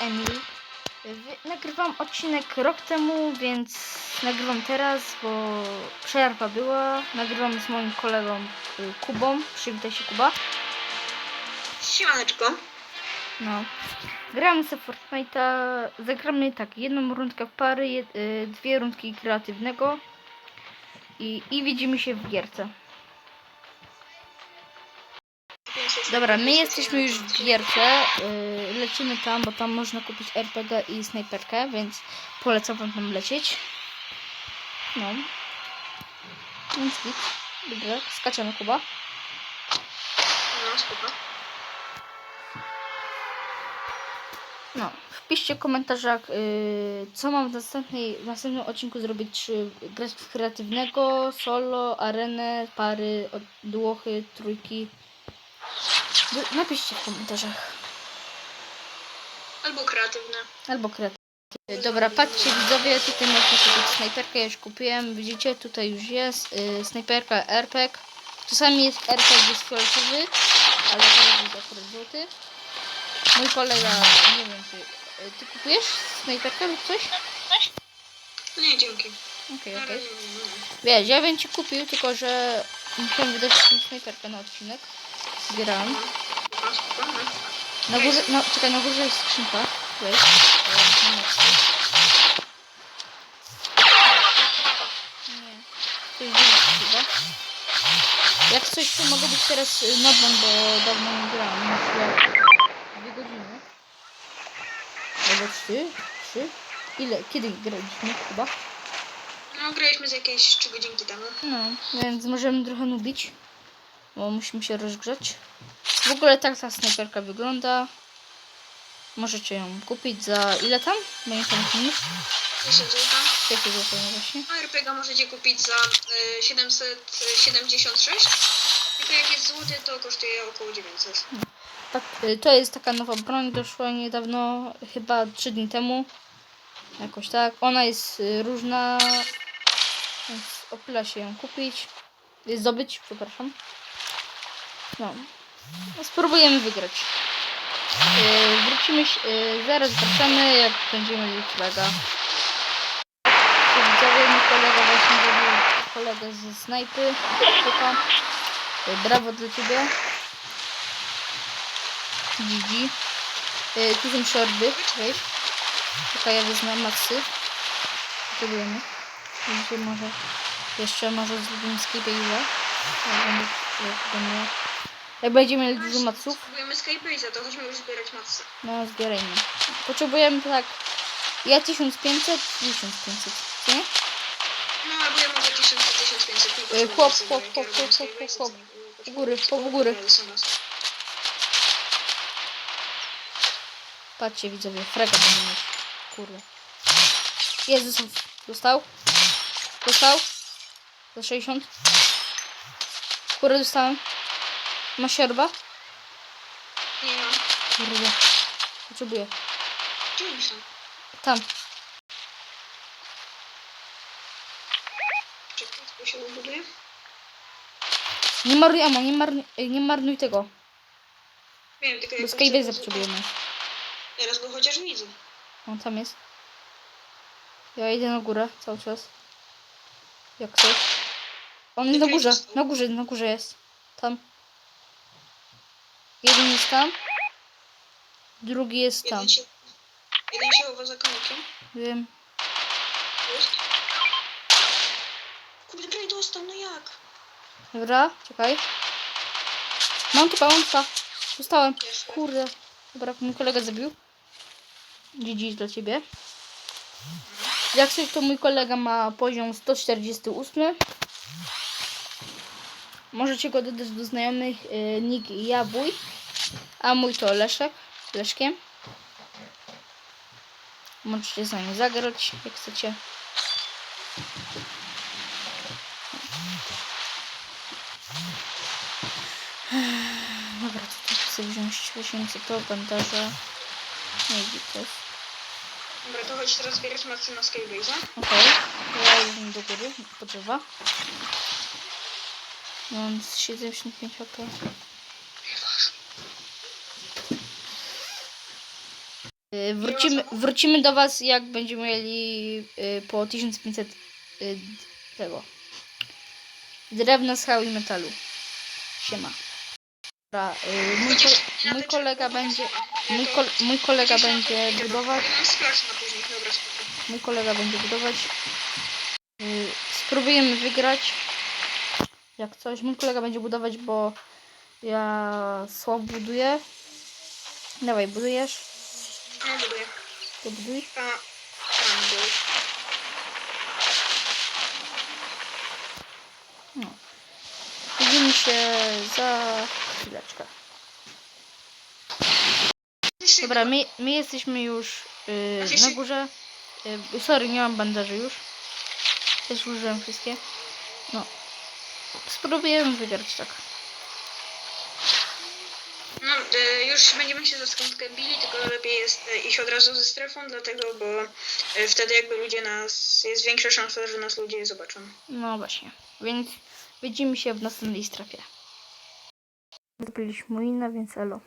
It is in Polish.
Emil. Nagrywam odcinek rok temu, więc nagrywam teraz, bo przerwa była. Nagrywam z moim kolegą y, Kubą. Przywitaj się Kuba. Siemaneczko. No. Gramy sobie Fortnite'a. Zagramy tak, jedną rundkę w pary, y, dwie rundki kreatywnego. I, I widzimy się w gierce. Dobra, my jesteśmy już w gierce. Yy, lecimy tam, bo tam można kupić RPG i snajperkę, więc polecam wam tam lecieć. No. Więc git. Dobra, skaczemy Kuba. No, spoko. No, wpiszcie w komentarzach, yy, co mam w, następnej, w następnym odcinku zrobić. Czy grać kreatywnego, solo, arenę, pary, duochy, trójki. Napiszcie w komentarzach. Albo kreatywne. Albo kreatywny. Dobra, patrzcie widzowie, tutaj można kupić snajperkę, ja już kupiłem, widzicie, tutaj już jest, yy, snajperka RPG. Czasami jest RPG jest fioletowy, ale teraz jest akurat żółty. Mój kolega, nie wiem, czy yy, ty kupujesz snajperkę lub coś? Nie, dzięki. Okej, Na okej. nie. Wiesz, ja bym ci kupił, tylko że musiałem wydać snajperkę na odcinek. No. Na górze, no czekaj, na górze jest skrzynka. Weź. Nie. To jest chyba. Jak coś, to mogę być teraz y, nodman, bo dawno nie grałem. Myślę, dwie godziny. Albo trzy? Trzy? Ile? Kiedy graliśmy chyba? no, graliśmy z jakieś 3 godzinki temu. No, więc możemy trochę nubić. Bo musimy się rozgrzać. W ogóle tak ta snajperka wygląda. Możecie ją kupić za ile tam? Moim pamiętnik. 10 zł. Jakie złoto właśnie? A RPG możecie kupić za y, 776. Tylko jak jest złoty, to kosztuje około 900. Tak, y, to jest taka nowa broń, doszła niedawno, chyba 3 dni temu. Jakoś tak. Ona jest y, różna, więc opyla się ją kupić. Y, Zdobyć, przepraszam. No. no spróbujemy wygrać. Y, wrócimy, się- y, zaraz wracamy, jak będziemy flaga. Widzowie, mój kolega właśnie zrobił kolegę ze snajpy. Tylko. Y, Brawo dla ciebie. GG. Y, tu są szorby, weź. Czekaj, ja wezmę maksy. Potrzebujemy. Będzie może... Jeszcze może zrobimy skipę będę- jak będę- Jak będziemy mieli dużo matsów, Spróbujemy Skybase'a, to chodźmy już zbierać matsy. no zbierajmy. Potrzebujemy tak... Ja 1500, 1500, co nie? No, albo ja mogę 1000 1500. Y, chłop, chłop, chłop, chłop, chłop, chłop. U góry, chłop u góry. Patrzcie widzowie, frega będę mieć. Kurde. Dostał. Dostał. Dostał. Za 60. Kurde, dostałem. Ma siorba? Nie mam. Kurde. Potrzebuję. Gdzie oni są? Tam. Czekaj, się ubuduje. Nie marnuj ammo, nie marnuj, nie marnuj tego. Wiem, tylko Bo Skybase'a potrzebujemy. Teraz go chociaż widzę. On tam jest. Ja idę na górę cały czas. Jak coś. On jest na górze, na górze, na górze jest. Tam. Jeden jest tam. Drugi jest tam. Jeden się, jeden się chowa za kamykiem. Wiem. Jest. Kurde, prawie dostał, no jak? Dobra, czekaj. Mam typa, mam typa. Dostałem. Kurde. Dobra, mój kolega zabił. GG dla ciebie. Jak coś, to mój kolega ma poziom 148. Możecie go dodać do znajomych. Yy, nick Jabój. A mój to Leszek. Z Leszkiem. Możecie z nami zagrać, jak chcecie. Dobra, tutaj chcę wziąć 800 to, bandaże. I gites. Dobra, to chodź teraz zbierać na Skybase'a. Okej, ja idę do góry, drzewa. Mam z 75 HP. Y, Wrócimy, wrócimy do Was, jak będziemy mieli y, po 1500 y, tego drewna, skał i metalu. Siema. Dobra, y, mój, ko mój kolega będzie mój, ko mój kolega będzie budować. Mój kolega będzie budować. Spróbujemy wygrać. Jak coś. Mój kolega będzie budować, bo ja słabo buduję. Dawaj, budujesz. No, buduję. To buduj. A, tam był. No. Widzimy się za chwileczkę. Dobra, my, my jesteśmy już y, na górze. Y, sorry, nie mam bandaży już. Też użyłem wszystkie. No. Spróbujemy wygrać tak. No, y, już będziemy się za skątkę bili, tylko lepiej jest y, iść od razu ze strefą, dlatego, bo y, wtedy jakby ludzie nas, jest większa szansa, że nas ludzie zobaczą. No właśnie. Więc widzimy się w następnej strefie. Zrobiliśmy inne, więc elo.